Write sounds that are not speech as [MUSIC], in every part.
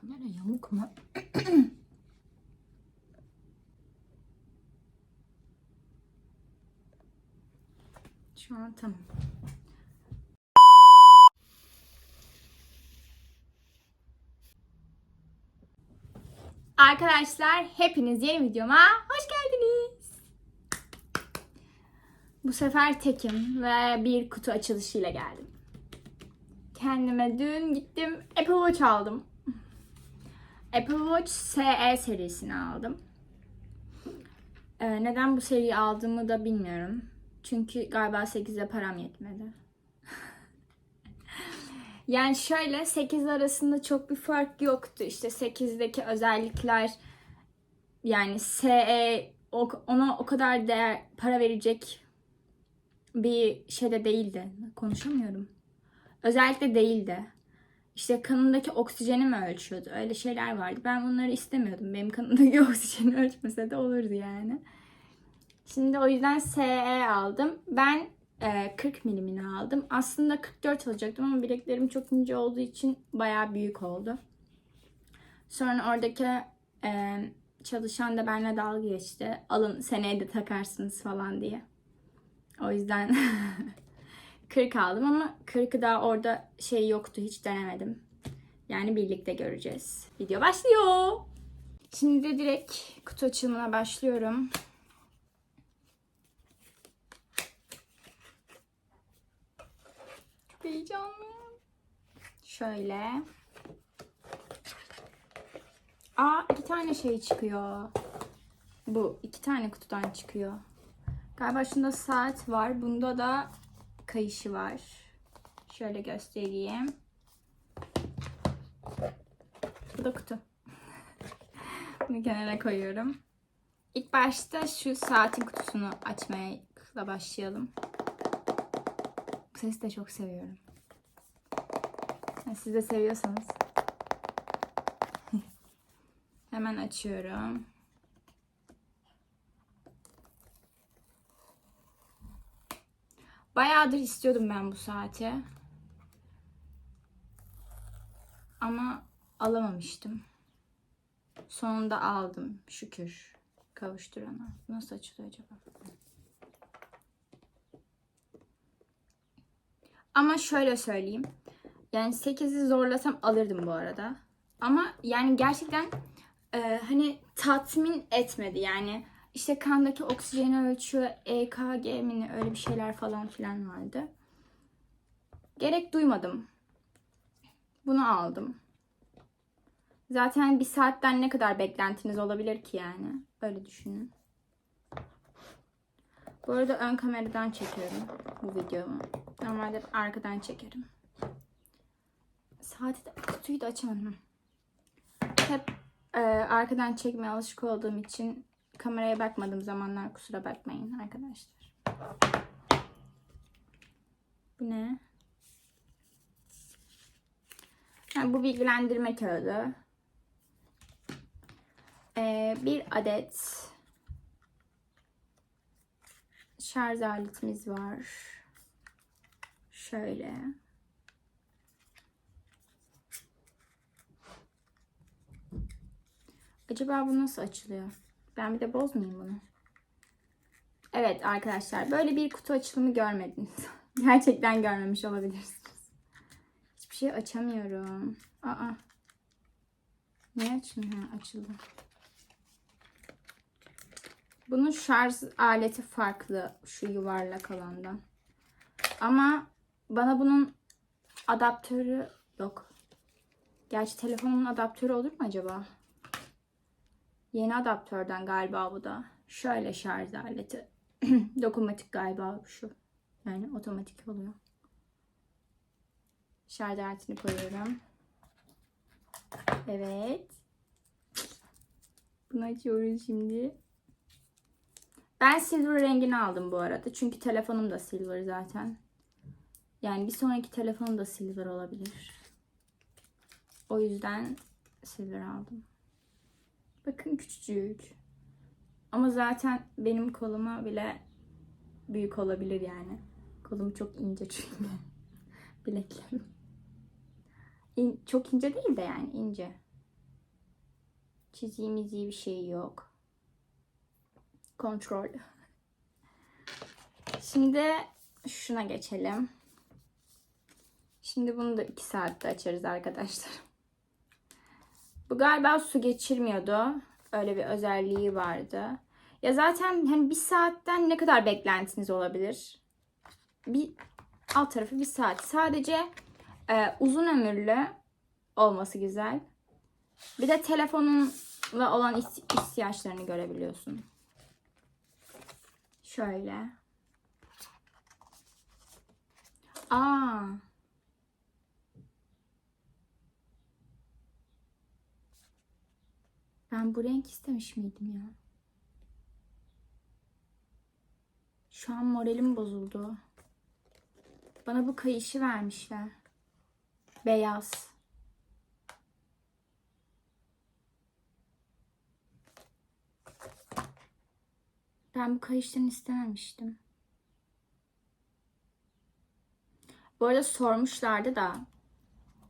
Kamera yamuk mu? [CLEARS THROAT] Şu an tamam. Arkadaşlar hepiniz yeni videoma hoş geldiniz. Bu sefer tekim ve bir kutu açılışıyla geldim. Kendime dün gittim Apple Watch aldım. Apple Watch SE serisini aldım. Ee, neden bu seriyi aldığımı da bilmiyorum. Çünkü galiba 8'e param yetmedi. [LAUGHS] yani şöyle 8 arasında çok bir fark yoktu. İşte 8'deki özellikler yani SE ona o kadar değer para verecek bir şeyde değildi. Konuşamıyorum. Özellikle değildi. İşte kanındaki oksijeni mi ölçüyordu? Öyle şeyler vardı. Ben bunları istemiyordum. Benim kanımdaki [LAUGHS] oksijeni ölçmese de olurdu yani. Şimdi o yüzden SE aldım. Ben e, 40 milimini aldım. Aslında 44 alacaktım ama bileklerim çok ince olduğu için bayağı büyük oldu. Sonra oradaki e, çalışan da benimle dalga geçti. Alın seneye de takarsınız falan diye. O yüzden [LAUGHS] 40 aldım ama 40'ı da orada şey yoktu hiç denemedim. Yani birlikte göreceğiz. Video başlıyor. Şimdi de direkt kutu açılımına başlıyorum. Çok heyecanlıyım. Şöyle. Aa iki tane şey çıkıyor. Bu iki tane kutudan çıkıyor. Galiba şunda saat var. Bunda da kayışı var. Şöyle göstereyim. Bu da kutu. [LAUGHS] Bunu kenara koyuyorum. İlk başta şu saatin kutusunu açmaya başlayalım. Bu sesi de çok seviyorum. Yani siz de seviyorsanız. [LAUGHS] Hemen açıyorum. Bayağıdır istiyordum ben bu saati. Ama alamamıştım. Sonunda aldım. Şükür. Kavuşturana. Nasıl açılıyor acaba? Ama şöyle söyleyeyim. Yani 8'i zorlasam alırdım bu arada. Ama yani gerçekten e, hani tatmin etmedi. Yani işte kandaki oksijeni ölçüyor, EKG mi ne, öyle bir şeyler falan filan vardı. Gerek duymadım. Bunu aldım. Zaten bir saatten ne kadar beklentiniz olabilir ki yani? Öyle düşünün. Bu arada ön kameradan çekiyorum bu videomu. Normalde arkadan çekerim. Saati de kutuyu da açamadım. Hep e, arkadan çekmeye alışık olduğum için kameraya bakmadığım zamanlar kusura bakmayın arkadaşlar. Bu ne? Ha, bu bilgilendirme kağıdı. Ee, bir adet şarj aletimiz var. Şöyle. Acaba bu nasıl açılıyor? Ben bir de bozmayayım bunu. Evet arkadaşlar böyle bir kutu açılımı görmediniz. [LAUGHS] Gerçekten görmemiş olabilirsiniz. Hiçbir şey açamıyorum. Aa. Niye açılmıyor? Ha, açıldı. Bunun şarj aleti farklı şu yuvarlak olandan. Ama bana bunun adaptörü yok. Gerçi telefonun adaptörü olur mu acaba? Yeni adaptörden galiba bu da. Şöyle şarj aleti. [CLEARS THROAT] Dokunmatik galiba şu. Yani otomatik oluyor. Şarj aletini koyuyorum. Evet. Bunu açıyoruz şimdi. Ben silver rengini aldım bu arada. Çünkü telefonum da silver zaten. Yani bir sonraki telefonum da silver olabilir. O yüzden silver aldım. Bakın küçücük. Ama zaten benim koluma bile büyük olabilir yani. Kolum çok ince çünkü. [LAUGHS] Bileklerim. İn- çok ince değil de yani ince. Çiziğimiz iyi bir şey yok. Kontrol. Şimdi şuna geçelim. Şimdi bunu da 2 saatte açarız arkadaşlar. Bu galiba su geçirmiyordu. Öyle bir özelliği vardı. Ya zaten hani bir saatten ne kadar beklentiniz olabilir? Bir alt tarafı bir saat. Sadece e, uzun ömürlü olması güzel. Bir de telefonunla olan ihti- ihtiyaçlarını görebiliyorsun. Şöyle. Aa. Ben bu renk istemiş miydim ya? Şu an moralim bozuldu. Bana bu kayışı vermişler. Beyaz. Ben bu kayıştan istememiştim. Bu arada sormuşlardı da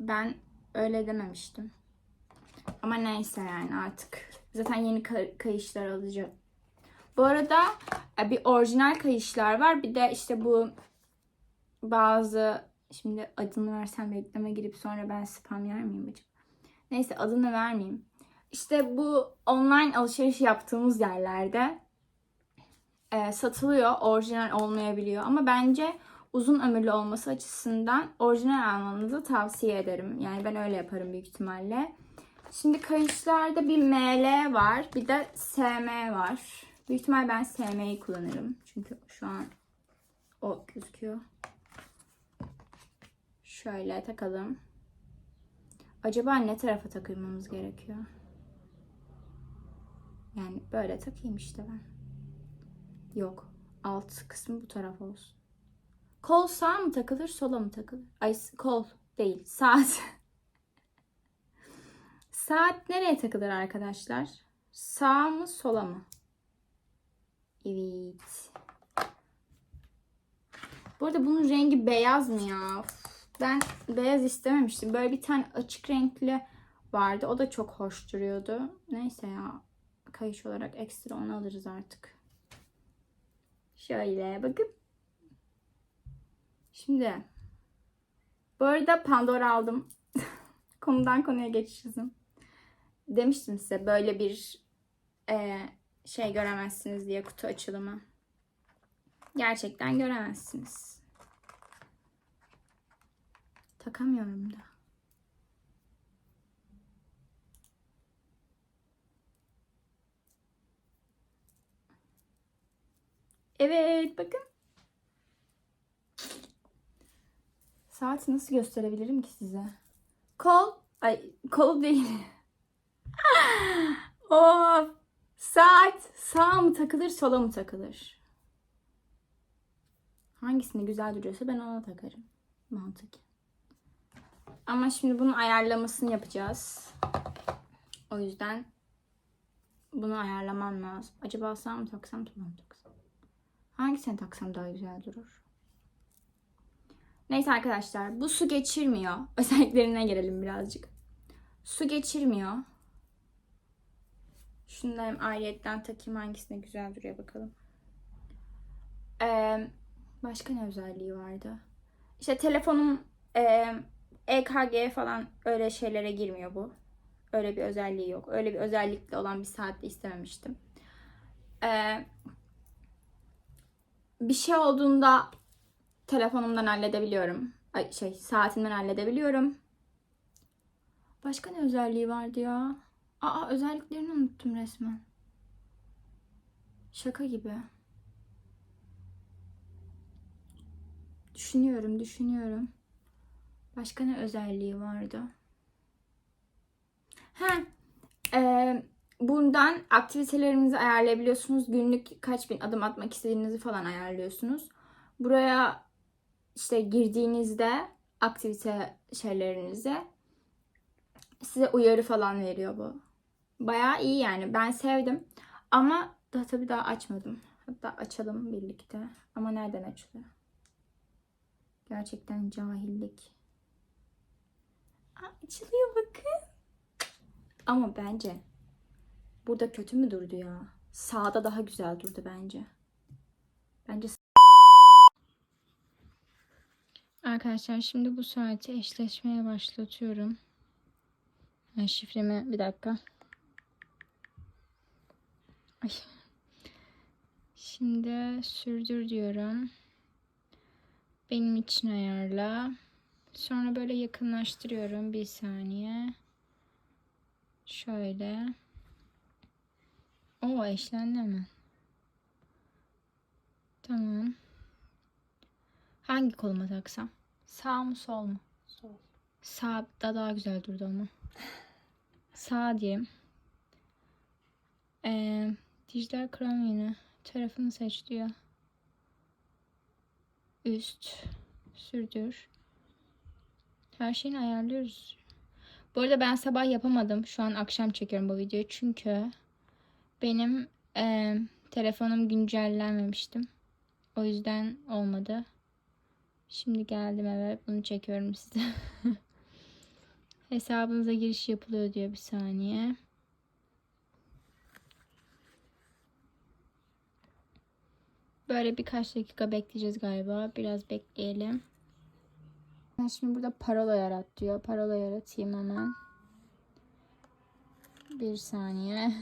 ben öyle dememiştim. Ama neyse yani artık. Zaten yeni kay- kayışlar alacağım. Bu arada e, bir orijinal kayışlar var. Bir de işte bu bazı şimdi adını versem reklama girip sonra ben spam yer miyim acaba? Neyse adını vermeyeyim. İşte bu online alışveriş yaptığımız yerlerde e, satılıyor. Orijinal olmayabiliyor. Ama bence uzun ömürlü olması açısından orijinal almanızı tavsiye ederim. Yani ben öyle yaparım büyük ihtimalle. Şimdi kayışlarda bir ML var. Bir de SM var. Büyük ihtimal ben SM'yi kullanırım. Çünkü şu an o gözüküyor. Şöyle takalım. Acaba ne tarafa takılmamız gerekiyor? Yani böyle takayım işte ben. Yok. Alt kısmı bu taraf olsun. Kol sağa mı takılır, sola mı takılır? Ay kol değil, saat. [LAUGHS] saat nereye takılır arkadaşlar? Sağ mı, sola mı? Evet. Bu arada bunun rengi beyaz mı ya? Ben beyaz istememiştim. Böyle bir tane açık renkli vardı. O da çok hoş duruyordu. Neyse ya. Kayış olarak ekstra onu alırız artık. Şöyle bakın. Şimdi bu arada Pandora aldım. [LAUGHS] Konudan konuya geçiş. Demiştim size böyle bir e, şey göremezsiniz diye kutu açılımı. Gerçekten göremezsiniz. Takamıyorum da. Evet bakın. Saati nasıl gösterebilirim ki size? Kol. Ay kol değil. [LAUGHS] [LAUGHS] of. Saat sağa mı takılır sola mı takılır? Hangisini güzel duruyorsa ben ona takarım. Mantık. Ama şimdi bunun ayarlamasını yapacağız. O yüzden bunu ayarlamam lazım. Acaba sağ mı taksam sola mı taksam? Hangisini taksam daha güzel durur? Neyse arkadaşlar bu su geçirmiyor. [LAUGHS] Özelliklerine gelelim birazcık. Su geçirmiyor. Şunu da hem ayrıyetten takayım hangisine güzel duruyor bakalım. Ee, başka ne özelliği vardı? İşte telefonum e, EKG falan öyle şeylere girmiyor bu. Öyle bir özelliği yok. Öyle bir özellikle olan bir saatte istememiştim. Ee, bir şey olduğunda telefonumdan halledebiliyorum. Ay, şey saatimden halledebiliyorum. Başka ne özelliği vardı ya? Aa özelliklerini unuttum resmen. Şaka gibi. Düşünüyorum, düşünüyorum. Başka ne özelliği vardı? Ha, e, bundan aktivitelerinizi ayarlayabiliyorsunuz. Günlük kaç bin adım atmak istediğinizi falan ayarlıyorsunuz. Buraya işte girdiğinizde aktivite şeylerinize size uyarı falan veriyor bu. Bayağı iyi yani. Ben sevdim. Ama daha tabii daha açmadım. Hatta açalım birlikte. Ama nereden açılıyor? Gerçekten cahillik. Aa, açılıyor bakın. Ama bence Burada kötü mü durdu ya? Sağda daha güzel durdu bence. Bence Arkadaşlar şimdi bu saati eşleşmeye başlatıyorum. Ben şifremi bir dakika. Ay. Şimdi sürdür diyorum. Benim için ayarla. Sonra böyle yakınlaştırıyorum bir saniye. Şöyle. O eşlendi mi? Tamam. Hangi koluma taksam? Sağ mı sol mu? Sol. Sağ da daha güzel durdu ama. Sağ diyeyim. Ee, dijital krom yine. Tarafını seç diyor. Üst. Sürdür. Her şeyini ayarlıyoruz. Bu arada ben sabah yapamadım. Şu an akşam çekiyorum bu videoyu. Çünkü benim e, telefonum güncellenmemiştim. O yüzden olmadı. Şimdi geldim eve. Bunu çekiyorum size. [LAUGHS] Hesabınıza giriş yapılıyor diyor bir saniye. Böyle birkaç dakika bekleyeceğiz galiba. Biraz bekleyelim. Ben şimdi burada parola yarat diyor. Parola yaratayım hemen. Bir saniye.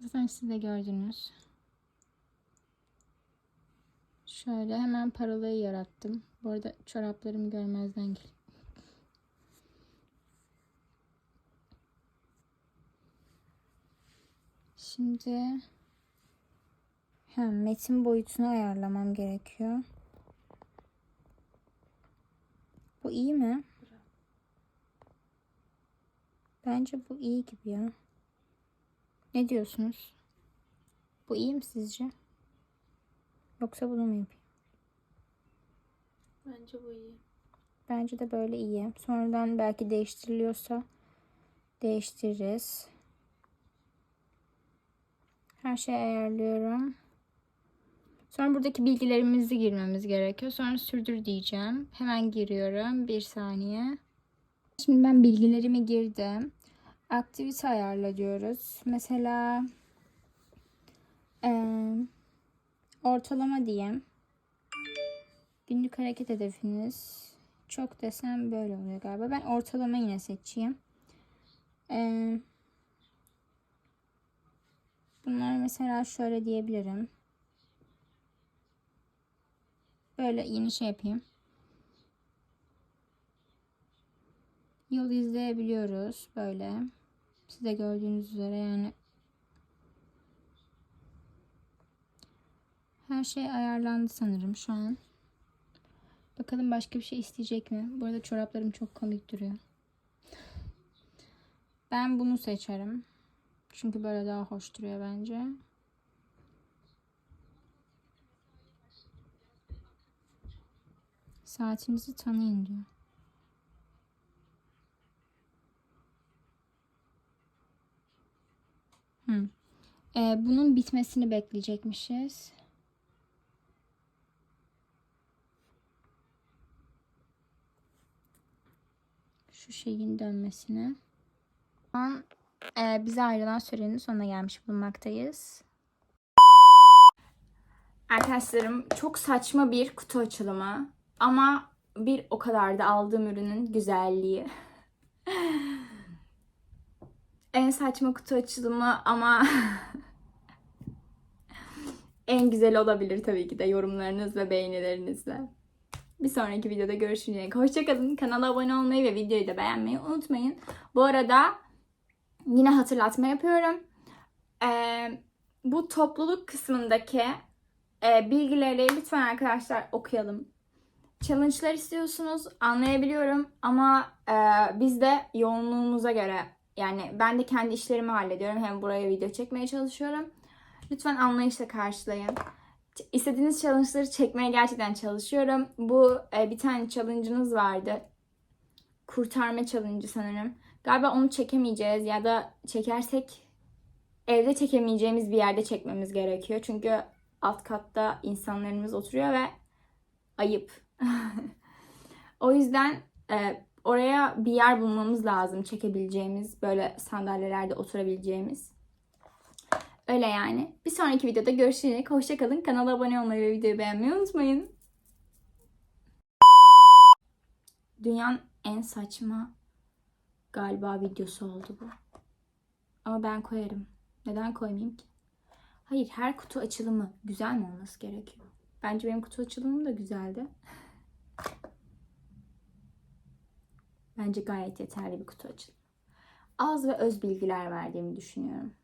Zaten siz de gördünüz. Şöyle hemen parolayı yarattım. Bu arada çoraplarımı görmezden gel. Şimdi hem metin boyutunu ayarlamam gerekiyor. Bu iyi mi? Bence bu iyi gibi ya. Ne diyorsunuz? Bu iyi mi sizce? Yoksa bunu mu yapayım? Bence bu iyi. Bence de böyle iyi. Sonradan belki değiştiriliyorsa değiştiririz. Her şeyi ayarlıyorum. Sonra buradaki bilgilerimizi girmemiz gerekiyor. Sonra sürdür diyeceğim. Hemen giriyorum. Bir saniye. Şimdi ben bilgilerimi girdim. Aktivite ayarla diyoruz. Mesela eee, ortalama diyeyim. Günlük hareket hedefiniz. Çok desem böyle oluyor galiba. Ben ortalama yine seçeyim. Ee, bunlar mesela şöyle diyebilirim. Böyle yeni şey yapayım. Yol izleyebiliyoruz böyle. Siz de gördüğünüz üzere yani her şey ayarlandı sanırım şu an. Bakalım başka bir şey isteyecek mi? Bu arada çoraplarım çok komik duruyor. Ben bunu seçerim. Çünkü böyle daha hoş duruyor bence. Saatinizi tanıyın diyor. Hı. Ee, bunun bitmesini bekleyecekmişiz. Şu şeyin dönmesine. Şu an e, bize ayrılan sürenin sonuna gelmiş bulunmaktayız. Arkadaşlarım çok saçma bir kutu açılımı ama bir o kadar da aldığım ürünün güzelliği. [LAUGHS] en saçma kutu açılımı ama [LAUGHS] en güzel olabilir tabii ki de yorumlarınız ve beğenilerinizle. Bir sonraki videoda görüşünceye dek hoşçakalın. Kanala abone olmayı ve videoyu da beğenmeyi unutmayın. Bu arada yine hatırlatma yapıyorum. Ee, bu topluluk kısmındaki e, bilgileri lütfen arkadaşlar okuyalım. Challenge'lar istiyorsunuz anlayabiliyorum ama e, biz de yoğunluğumuza göre yani ben de kendi işlerimi hallediyorum. Hem buraya video çekmeye çalışıyorum. Lütfen anlayışla karşılayın. İstediğiniz challenge'ları çekmeye gerçekten çalışıyorum. Bu e, bir tane challenge'ınız vardı. Kurtarma challenge sanırım. Galiba onu çekemeyeceğiz ya da çekersek evde çekemeyeceğimiz bir yerde çekmemiz gerekiyor. Çünkü alt katta insanlarımız oturuyor ve ayıp. [LAUGHS] o yüzden e, oraya bir yer bulmamız lazım çekebileceğimiz böyle sandalyelerde oturabileceğimiz. Öyle yani. Bir sonraki videoda görüşürüz. Hoşçakalın. Kanala abone olmayı ve videoyu beğenmeyi unutmayın. Dünyanın en saçma galiba videosu oldu bu. Ama ben koyarım. Neden koymayayım ki? Hayır her kutu açılımı güzel mi olması gerekiyor? Bence benim kutu açılımım da güzeldi. Bence gayet yeterli bir kutu açılımı. Az ve öz bilgiler verdiğimi düşünüyorum.